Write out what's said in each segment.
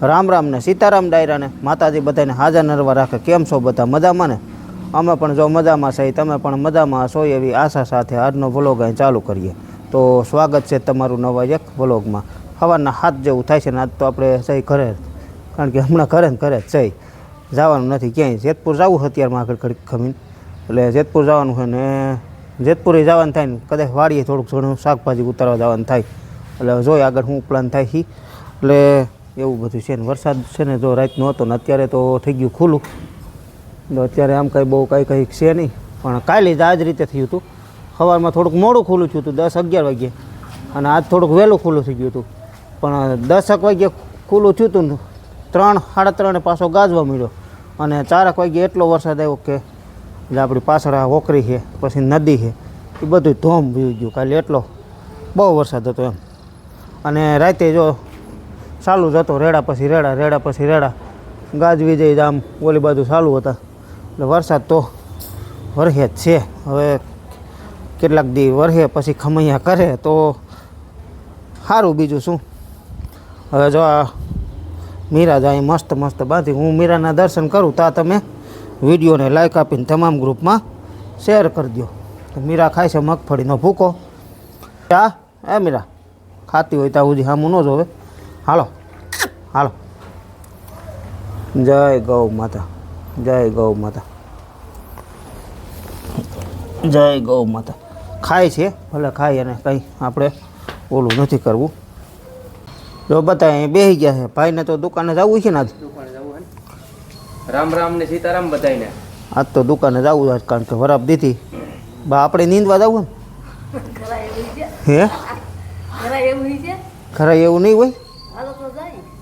રામ રામને સીતારામ ડાયરાને માતાજી બધાને હાજર નરવા રાખે. કેમ છો બધા? મજામાં ને? અમે પણ જો મજામાં છે, તમે પણ મજામાં છો એવી આશા સાથે આજનો વ્લોગ અહીં ચાલુ કરીએ. તો સ્વાગત છે તમારું નવા એક વ્લોગમાં સવારના હાથ જેવું થાય છે ને આજ તો આપણે સહી ઘરે. કારણ કે હમણાં ઘરે ને ઘરે જ સહી જવાનું નથી ક્યાંય. જેતપુર જવું અત્યારમાં આગળ ઘડીક ખમીને. એટલે જેતપુર જવાનું છે ને જેતપુરે જવાનું થાય ને કદાચ વાડીએ થોડુંક ઘણું શાકભાજી ઉતારવા જવાનું થાય. એટલે જોઈએ આગળ હું પ્લાન થાય છે એટલે એવું બધું છે ને. વરસાદ છે ને જો રાતનો હતો ને અત્યારે તો થઈ ગયું ખુલ્લું. તો અત્યારે આમ કંઈ બહુ કંઈ કંઈક છે નહીં. પણ કાલે જ આ જ રીતે થયું હતું. સવારમાં થોડુંક મોડું ખુલ્લું થયું હતું, દસ અગિયાર વાગ્યે. અને આજ થોડુંક વહેલું ખુલ્લું થઈ ગયું હતું. પણ દસક વાગ્યે ખુલ્લું થયું હતું ત્રણ, સાડા ત્રણે પાછો ગાજવા મળ્યો અને ચારક વાગ્યે એટલો વરસાદ આવ્યો કે આપણી પાછળ આ ઓકરી છે, પછી નદી છે, એ બધું ધોમ વી ગયું. કાલે એટલો બહુ વરસાદ હતો એમ. અને રાતે જો ચાલુ જ હતો રેડા પછી રેડા રેડા પછી રેડા. ગાજવી જઈ આમ ઓલી બાજુ ચાલુ હતા. એટલે વરસાદ તો વરસે જ છે. હવે કેટલાક દી વરસે પછી ખમૈયા કરે તો સારું બીજું શું. હવે જો આ મીરા જાય મસ્ત મસ્ત બાંધી. હું મીરાના દર્શન કરું તા તમે વિડીયોને લાઈક આપીને તમામ ગ્રુપમાં શેર કરી દો તો મીરા ખાય છે મગફળીનો ભૂકો. ચા એ મીરા. ખાતી હોય ત્યાં સુધી સામું ન જોવે. હાલો. હાલો. જય ગૌ માતા. જય ગૌ માતા. જય ગૌ માતા. ખાય છે ભલે ખાય અને કંઈ આપણે ઓલું નથી કરવું. જો બધા અહીં બેસી ગયા છે. ભાઈને તો દુકાને જવું છે ને આજ? દુકાને જવું હે ને? રામ રામ ને સીતારામ બધાયને. આજ તો દુકાને જવું છે કારણ કે વરાપ દીધી. બા આપણે નીંદવા જવું ને હે? ખરા એવું નહીં હોય?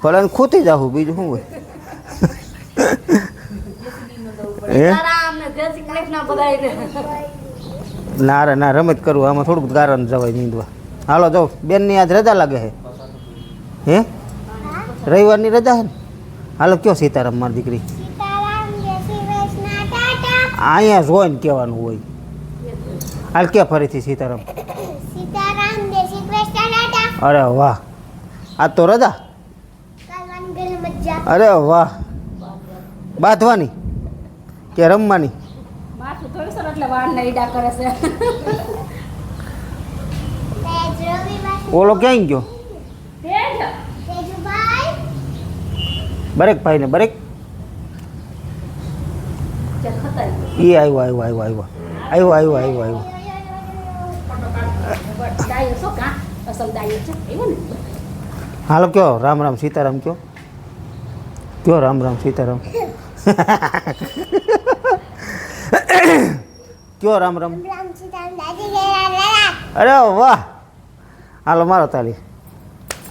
ભલે ખૂતી જાવું બીજું શું હોય? હે? ના રે ના રમત કરવું આમાં થોડુંક કારણ જવાય નીંદવા. હાલો જો બેનની આજ રજા લાગે છે હે? રવિવારની રજા છે ને? હાલો કયો સીતારામ મારી દીકરી? અહીંયા જોઈને કહેવાનું હોય. હાલ કે ફરીથી સીતારામ? અરે વાહ. આ તો રજા? અરે વાહ. બાંધવાની કે રમવાની? ને ઓલો ક્યાંય ગયો? બરેક બરેક. ભાઈને બરેક એ આવ્યો આવ્યો આવ્યો આવ્યો આવ્યો આવ્યો આવ્યો આવ્યો ને. હાલો કયો? રામ રામ સીતારામ કયો? કયો રામ રામ, સીતારામ. કયો રામ રામ? લાલા અરે વાહ! હાલો, મારો તાલી.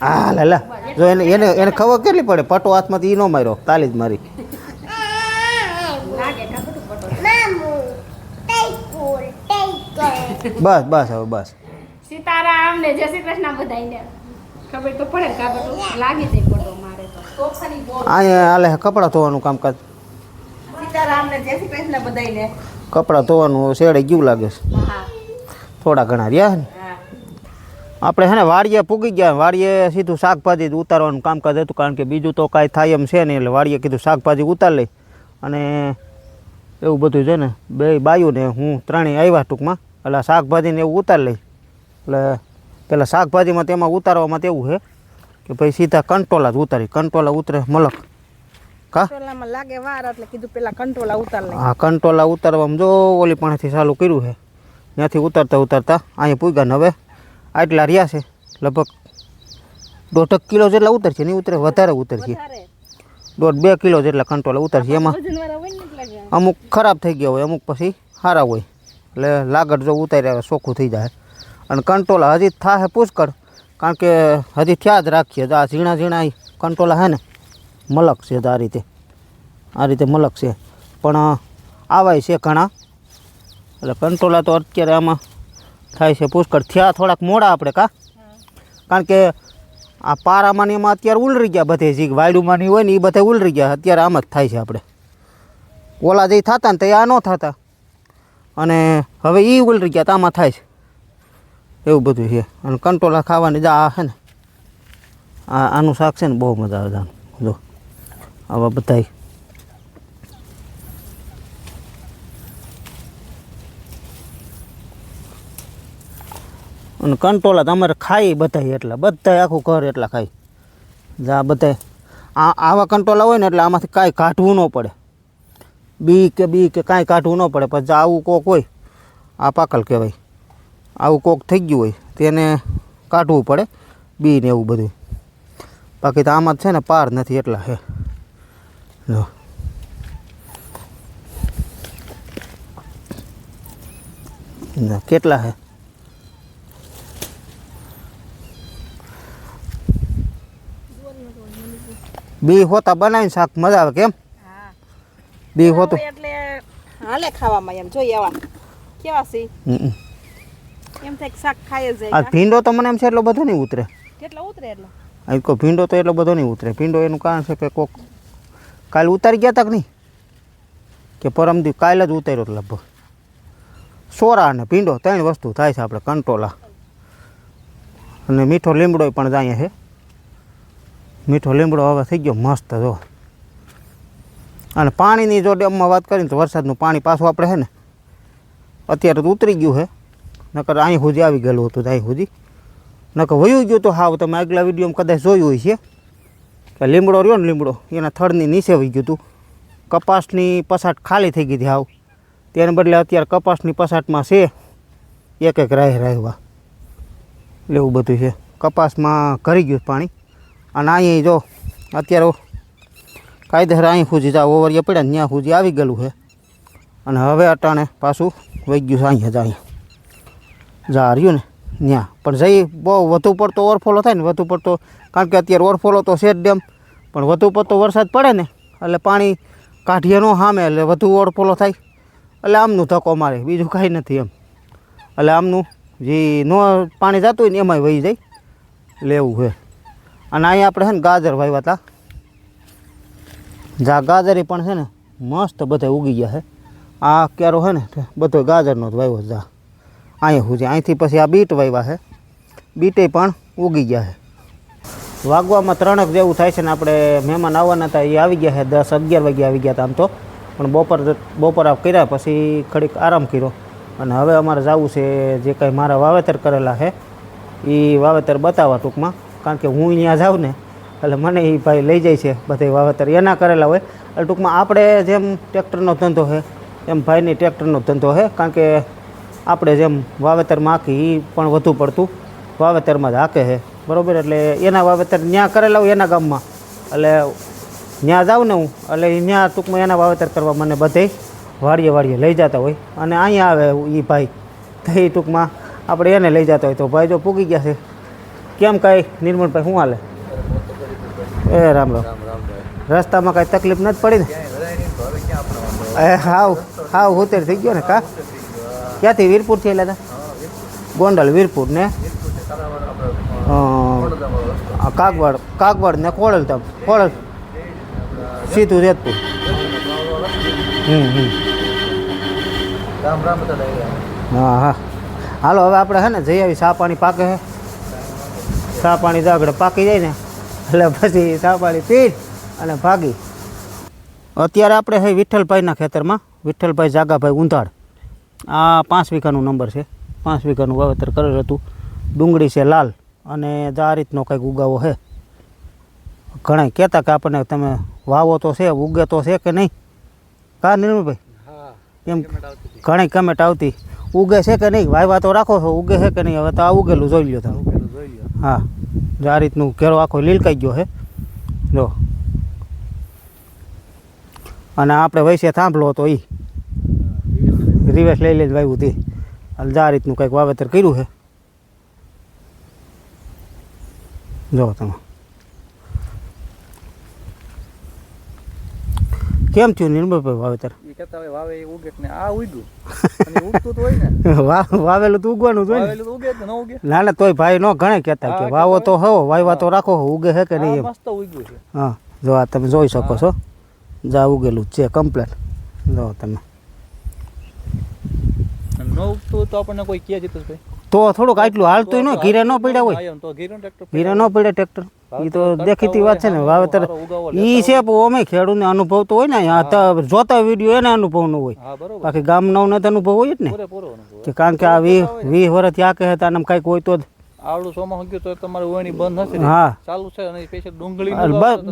હા લે લે. જો, એને એને એને ખબર કેટલી પડે? પટો હાથમાંથી ઈ ન માર્યો, તાલી જ મારી. બસ બસ હવે, બસ. સીતારામ ને જય શ્રી કૃષ્ણ બધાયને. ખબર તો પડે કા લાગી જાય પટો મારે તો તોફાની બોલ અહીંયા હાલે કપડાં ધોવાનું કામકાજ. ને કપડાં ધોવાનું શેડે ગયું લાગે છે. થોડા ઘણા રહ્યા ને. આપણે છે ને વાડીએ પૂગી ગયા વાડીએ સીધું શાકભાજી ઉતારવાનું કામકાજ હતું કારણ કે બીજું તો કાંઈ થાય એમ છે નહીં એટલે વાડીએ કીધું શાકભાજી ઉતાર લઈ. અને એવું બધું છે ને બે બાયું ને હું ત્રણેય આવ્યા ટૂંકમાં એટલે શાકભાજીને એવું ઉતાર લઈ. એટલે પેલા શાકભાજીમાં તેમાં ઉતારવામાં તો એવું છે. કે ભાઈ સીધા કંટોલા જ ઉતારી કંટોલા ઉતરે મલક. કા? લાગે વાર એટલે કીધું પેલા કંટ્રોલા ઉતાર હા કંટોલા ઉતારવામાં જો ઓલી પાણીથી ચાલુ કર્યું છે ત્યાંથી ઉતારતા ઉતારતા અહીંયા પૂગ્યા ને હવે આટલા રહ્યા છે. લગભગ દોઢક કિલો જેટલા ઉતરશે નહીં ઉતરે વધારે ઉતરશે. દોઢ બે કિલો જેટલા કંટોલા ઉતરશે. એમાં અમુક ખરાબ થઈ ગયા હોય અમુક પછી સારા હોય. એટલે લાગડ જો ઉતાર્યા ચોખ્ખું થઈ જાય. અને કંટોલા હજી થાય પુષ્કળ. કારણ કે હજી થયા જ રાખીએ. તો આ ઝીણા ઝીણા કંટોલા છે ને? મલક છે તો આ રીતે. આ રીતે મલક છે. પણ આવાય છે ઘણા. એટલે કંટોલા તો અત્યારે આમાં થાય છે પુષ્કળ. થયા થોડાક મોડા આપણે કા? કારણ કે આ પારામાં એમાં અત્યારે ઉલરી ગયા બધે. જે વાયડુમાં હોય ને એ બધા ઉલરી ગયા. અત્યારે આમ જ થાય છે આપણે. ઓલા જે થતા ને તે આ ન થતા. અને હવે એ ઉલરી ગયા તો આમાં થાય છે. એવું બધું છે. અને કંટોલા ખાવાની જા છે ને. આ, આનું શાક છે ને બહુ મજા આવે જાણ જો, આવા બધાય. અને કંટોલા તમારે ખાઈ બધાય એટલા. બધાય આખું ઘર એટલા ખાય. જા બધાય. આ, આવા કંટોલા હોય ને એટલે આમાંથી કાંઈ કાઢવું ન પડે. બી કે બી કે કાંઈ કાઢવું ન પડે. પછી આવું કોક હોય, આ પાકલ કહેવાય. આવું કોક થઈ ગયું હોય તેને કાઢવું પડે બી ને એવું બધું. બાકી તો આમાં છે ને પાર નથી એટલા હે. જો. કેટલા હે? બી હોતા બનાવીને શાક મજા આવે કેમ? હા. બી હોતું. એટલે હાલે ખાવામાં એમ. જોઈએ આવા. કેવા સી હમ. એમ થાય કે શાક ખાય જાય. આ ભીંડો તો મને એમ છે એટલો બધો નહીં ઉતરે. કેટલો ઉતરે એટલો? આ કો ભીંડો તો એટલો બધો નહીં ઉતરે. ભીંડો એનું કારણ છે કે કોક કાલે ઉતારી ગયા તક નહીં? કે પરમ દી કાલે જ ઉતાર્યો લગભગ. સોરા અને ભીંડો ત્રણ વસ્તુ થાય છે આપણે કંટોલા. અને મીઠો લીમડો પણ જાય છે. મીઠો લીમડો હવે થઈ ગયો મસ્ત જો. અને પાણીની જો ડેમમાં વાત કરીને તો વરસાદનું પાણી પાછું આપણે છે ને અત્યારે તો ઉતરી ગયું છે. નકર અહીં સુધી આવી ગયેલું હતું અહીં સુધી નકર વયું ગયું તો હાવ, તમે આગલા વિડીયોમાં કદાચ જોયું હોય છે કે લીમડો રહ્યો ને લીમડો, એના થડની નીચે વહી ગયું હતું. કપાસની પસાટ ખાલી થઈ ગઈ હતી હાવ. તેને બદલે અત્યારે કપાસની પસાટમાં છે, એક એક રાહ રહેવા એવું બધું છે. કપાસમાં ઘરી ગયું પાણી. અને અહીં જો, અત્યારે કાયદેસર અહીં સુધી જા ઓવરિયા પડ્યા ત્યાં સુધી આવી ગયેલું છે. અને હવે અટાણે પાછું વહી ગયું છે અહીંયા જ અહીંયા રહ્યું ને ત્યાં પણ જઈ બહુ વધુ પડતો ઓરફોલો થાય ને, વધુ પડતો, કારણ કે અત્યારે ઓરફોલો તો છે જ ડેમ, પણ વધુ પડતો વરસાદ પડે ને, એટલે પાણી કાઢીએ ન સામે એટલે વધુ ઓરફોલો થાય. એટલે આમનું ધક્કો મારે, બીજું કાંઈ નથી એમ. એટલે આમનું જે નો પાણી જતું હોય ને, એમાંય વહી જાય. લેવું છે. અને અહીંયા આપણે છે ને ગાજર વાવ્યા હતા જા, ગાજર પણ છે ને, મસ્ત બધા ઉગી ગયા છે. આ ક્યારો છે ને, બધો ગાજરનો જ વાવ્યો જા. અહીંયા સુધી અહીંથી પછી આ બીટ વાવ્યા છે. બીટે પણ ઉગી ગયા છે. વાગવામાં ત્રણક જેવું થાય છે ને આપણે મહેમાન આવવાના હતા એ આવી ગયા છે. દસ અગિયાર વાગે આવી ગયા હતા આમ તો. પણ બપોર બપોર આપ કર્યા પછી ખડીક આરામ કર્યો. અને હવે અમારે જવું છે, જે કાંઈ મારા વાવેતર કરેલા છે એ વાવેતર બતાવવા ટૂંકમાં. કારણ કે હું અહીંયા જાઉં ને, એટલે મને એ ભાઈ લઈ જાય છે બધે વાવેતર. એના કરેલા હોય. એટલે ટૂંકમાં આપણે જેમ ટ્રેક્ટરનો ધંધો છે, એમ ભાઈની ટ્રેક્ટરનો ધંધો છે. કારણ કે આપણે જેમ વાવેતરમાં હાકી એ પણ વધુ પડતું વાવેતરમાં જ હાકે છે. બરાબર? એટલે એના વાવેતર ત્યાં કરેલા હોય એના ગામમાં. એટલે ત્યાં જાઉં ને હું એટલે ત્યાં ટૂંકમાં એના વાવેતર કરવા મને બધે વાડીએ વાડીએ લઈ જતા હોય. અને અહીંયા આવે એ ભાઈ. તો એ ટૂંકમાં આપણે એને લઈ જતા હોય. તો ભાઈ જો પૂગી ગયા છે. કેમ કાંઈ? નિર્મળભાઈ શું હાલે? એ રામ રામ. રસ્તામાં કાંઈ તકલીફ નથી પડી ને? એ હાવ હાવ હોતેર થઈ ગયો ને કા? ક્યાંથી? વીરપુરથી હતા ગોંડલ, વીરપુર ને? કાગવાડ કાગવાડ ને કોળલ તમ કોળલ. સીધું જેતપુર. હમ હમ. હા હા. હાલો, હવે આપણે હે ને જઈ આવી ચા પાણી પાકે હે. ચા પાણી આગળ પાકી જાય ને. એટલે પછી સાપાણી પી અને ભાગી. અત્યારે આપણે હે વિઠ્ઠલભાઈના ખેતરમાં. વિઠ્ઠલભાઈ જાગાભાઈ ઊંધાડ આ પાંચ વીઘાનું નંબર છે. પાંચ વીઘાનું વાવેતર કરેલું હતું. ડુંગળી છે લાલ અને જ આ રીતનો કંઈક ઉગાવો છે. ઘણા કહેતા કે આપણને તમે વાવો તો છે ઉગે તો છે કે નહીં? કા નિર્મલભાઈ? એમ ઘણી કમેન્ટ આવતી. ઉગે છે કે નહીં? વાયવા તો રાખો છો ઉગે છે કે નહીં? હવે તો આ ઉગેલું જોઈ લ્યો તમે. હા. જો આ રીતનું ઘેરો આખો લીલકાઈ ગયો છે. જો. અને આપણે વૈસે થાંભલો હતો એ રિવેસ લઈ લઈને વાવ્યું તે એટલે આ રીતનું કંઈક વાવેતર કર્યું છે. જો તમે. કેમ થયું નિર્મળભાઈ વાવેતર? કહેતા હોય વાવે ઉગે ને આ ઉગ્યું. અને ઉગતું તો હોય ને. વાવેલું તો ઉગવાનું હોય વાવેલું ઉગે જ ન ઉગે. ના ના તોય ભાઈ નો ઘણે કહેતા કે વાવો તો હો વાયવા તો રાખો ઉગે છે કે નહીં મસ્ત ઉગ્યું છે. હા જો આ તમે જોઈ શકો છો. જા ઉગેલું છે કમ્પ્લેટ. જો તમે. ન તો આપણને કોઈ કહે જીતેશભાઈ તો થોડુંક આટલું હાલતું ન ઘીરે ન પડ્યા હોય. તો ઘીરો ટ્રેક્ટર ઘીરે ન પડે ટ્રેક્ટર. એ તો દેખીતી વાત છે ને વાવેતર. ઈ છે અમે ખેડૂતને અનુભવ તો હોય ને આ જોતા વીડિયો એને અનુભવ ન હોય. બાકી ગામનાઓને તો અનુભવ હોય જ ને. કે કારણ કે આ વી વીસ વર્ષથી આ કહે હતા આમ કાંઈક હોય તો જ. આવડું ચોમાસું ગયું તો તમારે ઓયણી બંધ હશે હા. ચાલુ છે અને સ્પેશિયલ ડુંગળી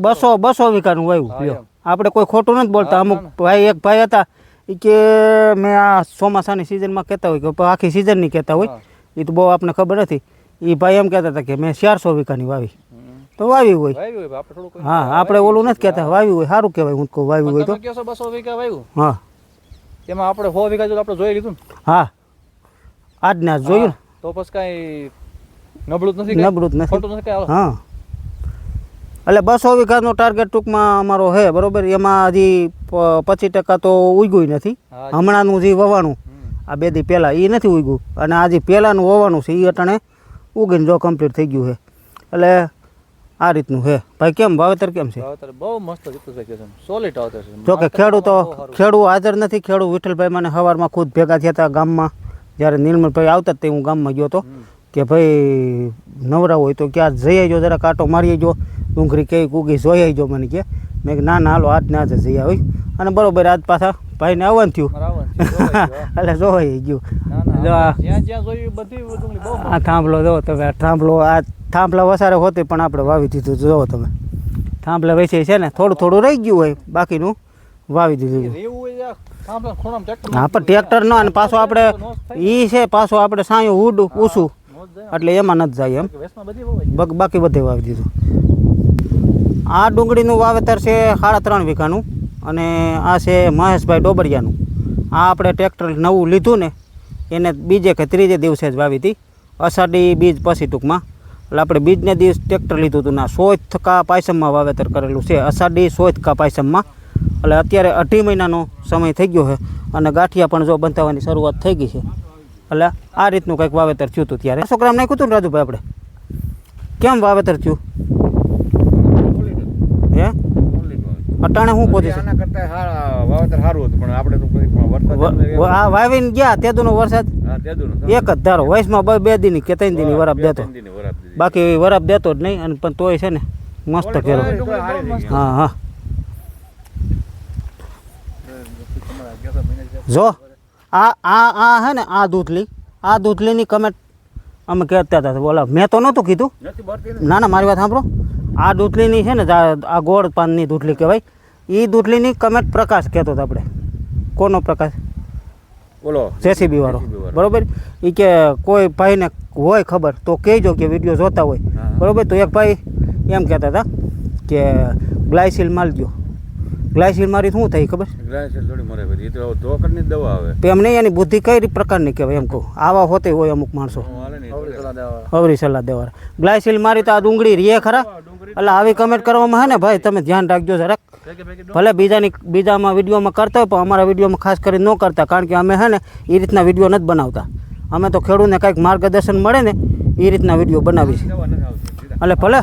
બસો બસો વીઘાનું લ્યો. આપણે કોઈ ખોટું નથી બોલતા. અમુક ભાઈ એક ભાઈ હતા એ કે મેં આ ચોમાસાની સિઝનમાં કહેતા હોય કે આખી સિઝનની કહેતા હોય. એ તો બહુ આપણને ખબર નથી. એ ભાઈ એમ કહેતા હતા કે મેં ચારસો વીઘાની વાવી. તો વાવી હોય. હા આપણે ઓલું નથી કહેતા વાવી હોય સારું કહેવાય હું કહું વાવી હોય તો. બસો વીઘા વાવ્યું? હા. એમાં આપણે સો વીઘા જો આપણે જોઈ લીધું ને? હા. આજને આજ જોયું તો પછી કાંઈ નબળું નથી નબળું નથી? હા. એટલે બસો વીઘાનો ટાર્ગેટ ટૂંકમાં અમારો છે બરોબર? એમાં હજી પચીસ ટકા તો ઉગ્યું નથી. હમણાંનું જે વવાણું આ બે દી પહેલાં એ નથી ઉગ્યું. અને આજે પહેલાંનું વવાણું છે એ અટાણે ઉગીને જો કમ્પ્લીટ થઈ ગયું છે. એટલે આ રીતનું છે. ભાઈ કેમ? વાવેતર કેમ છે? બહુ મસ્ત સોલિડ વાવેતર છે. જો કે ખેડૂતો ખેડૂ હાજર નથી. ખેડૂત વિઠ્ઠલભાઈ મને સવારમાં ખુદ ભેગા થયા હતા ગામમાં. જ્યારે નિર્મલભાઈ આવતા તે હું ગામમાં ગયો હતો. કે ભાઈ નવરા હોય તો ક્યાં જઈ આવજો જરા કાંટો મારી આવજો ડુંગળી કઈ કૂગી જોઈ આવજો મને કે. મેં કે ના ના હાલો આજ ના જ જઈ આવી અને બરોબર આજ પાછા ભાઈને આવવાનું થયું. એટલે જોઈ ગયું. આ- થાંભલો જો તમે આ થાંભલો આ થાંભલા વસારે હોતી પણ આપણે વાવી દીધું જોવો તમે. થાંભલા વેચે છે ને થોડું થોડું રહી ગયું હોય બાકીનું વાવી દીધું. હા પણ ટ્રેક્ટર ન અને પાછો આપણે ઈ છે પાછો આપણે સાયું ઉડ જાય એટલે એમાં નથી જાય એમ. બક- બધે વાવી દીધું. આ ડુંગળીનું વાવેતર છે સાડા ત્રણ વીઘાનું અને આ છે મહેશભાઈ ડોબરિયાનું. આ આપણે ટ્રેક્ટર નવું લીધું ને એને બીજે કે ત્રીજે દિવસે જ વાવી હતી. અષાઢી બીજ પછી ટૂંકમાં. એટલે આપણે બીજને દિવસ ટ્રેક્ટર લીધું હતું ના સોયથકા પાયસમમાં વાવેતર કરેલું છે. અષાઢી સોયથકા પાયસમમાં. એટલે અત્યારે અઢી મહિનાનો સમય થઈ ગયો છે અને ગાંઠિયા પણ જો બંધાવવાની શરૂઆત થઈ ગઈ છે. એટલે આ રીતનું કંઈક વાવેતર થયું હતું ત્યારે. છોકરા ગ્રામ નાખ્યું હતું ને રાજુભાઈ આપણે. કેમ વાવેતર થયું? હે? અટાણે શું પોઝિશન? વાવેતર સારું હતું પણ આપણે તો વરસાદ આ વાવીને ગયા તેદુનો વરસાદ? એક જ ધારો વયસમાં બે બે દિની કે ત્રણ દિની વરાપ દેતો. બાકી વરાપ દેતો જ નહીં અને પણ તોય છે ને મસ્ત કેરો હા હા. જો. આ આ આ હે ને આ દૂધલી. આ દૂધલીની કમેન્ટ અમે કહેતા હતા બોલા મેં તો નહોતું કીધું. ના ના મારી વાત સાંભળો. આ દૂધલીની છે ને આ ગોળ પાનની દૂધલી કહેવાય. એ દૂધલીની કમેન્ટ પ્રકાશ કહેતો હતો આપણે. કોનો પ્રકાશ? બોલો. જેસીબી વાળો. બરોબર? એ કે કોઈ ભાઈને હોય ખબર તો કહેજો કે વીડિયો જોતા હોય. બરોબર? તો એક ભાઈ એમ કહેતા હતા કે ગ્લાયસિલ માલજો. ગ્લાયસિલ મારી શું થાય ખબર? ગ્લાયસર થોડી મરે પછી. તો ધોકડની દવા આવે. તો નહીં એની બુદ્ધિ કઈ પ્રકારની કહેવાય એમ કહું. આવા હોતે હોય અમુક માણસો. અવરી સલાહ દેવા ગ્લાયસિલ મારી તો આ ડુંગળી રીએ ખરા. એટલે આવી કમેન્ટ કરવામાં હે ને ભાઈ તમે ધ્યાન રાખજો જરાક. ભલે બીજાની બીજામાં વિડીયોમાં કરતા હોય પણ અમારા વિડીયોમાં ખાસ કરીને ન કરતા કારણ કે અમે હે ને એ રીતના વીડિયો નથી બનાવતા. અમે તો ખેડૂતને કંઈક માર્ગદર્શન મળે ને એ રીતના વીડિયો બનાવીશ. એટલે ભલે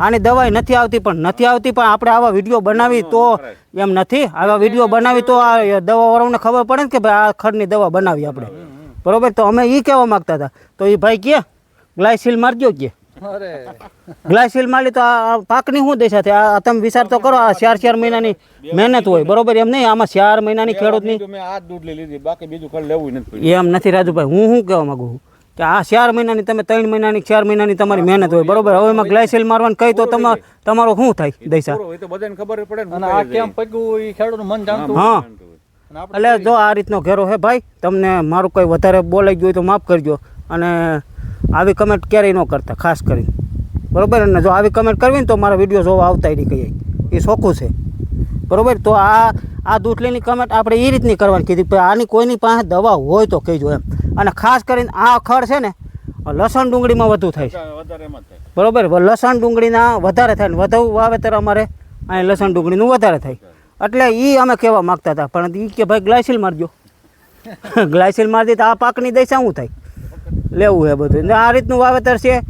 આની દવાઈ નથી આવતી પણ નથી આવતી પણ આપણે આવા વીડિયો બનાવી તો એમ નથી. આવા વીડિયો બનાવી તો આ દવાવાળાઓને ખબર પડે ને કે ભાઈ આ ખડની દવા બનાવી આપણે. બરોબર? તો અમે એ કહેવા માગતા હતા. તો એ ભાઈ કે ગ્લાયસીલ મારજો કે. ગ્લાયસીલ મારી તો આ પાકની શું દશા છે આ તમે વિચાર તો કરો આ ચાર ચાર મહિનાની મહેનત હોય. બરોબર? એમ નહીં આમાં ચાર મહિનાની ખેડૂતની એમ નથી રાજુભાઈ. હું શું કહેવા માંગુ છું? કે આ ચાર મહિનાની તમે ત્રણ મહિનાની ચાર મહિનાની તમારી મહેનત હોય બરોબર? હવે એમાં ગ્લાયસેલ મારવાનું કહી તો તમારે તમારો શું થાય દૈસા બધાને ખબર પડે અને આ કેમ પગ્યું એ ખેડૂતનું મન જાણતું હા. એટલે જો આ રીતનો ઘેરો હે ભાઈ તમને મારું કંઈ વધારે બોલાઈ ગયું હોય તો માફ કરજો. અને આવી કમેન્ટ ક્યારેય ન કરતા ખાસ કરીને. બરોબર? અને જો આવી કમેન્ટ કરવી ને તો મારા વીડિયો જોવા આવતા નહીં કહીએ. એ ચોખ્ખું છે. બરોબર? તો આ આ દૂધલીની કમેન્ટ આપણે એ રીતની કરવાની કીધી. આની કોઈની પાસે દવા હોય તો કહેજો એમ. અને ખાસ કરીને આ ખડ છે ને લસણ ડુંગળીમાં વધુ થાય બરોબર? લસણ ડુંગળીના વધારે થાય ને વધુ વાવેતર અમારે અહીં લસણ ડુંગળીનું વધારે થાય. એટલે એ અમે કહેવા માગતા હતા પણ એ કે ભાઈ ગ્લાયસિલ મારજો. ગ્લાયસિલ મારી તો આ પાકની દશા શું થાય? લેવું છે બધું. આ રીતનું વાવેતર છે.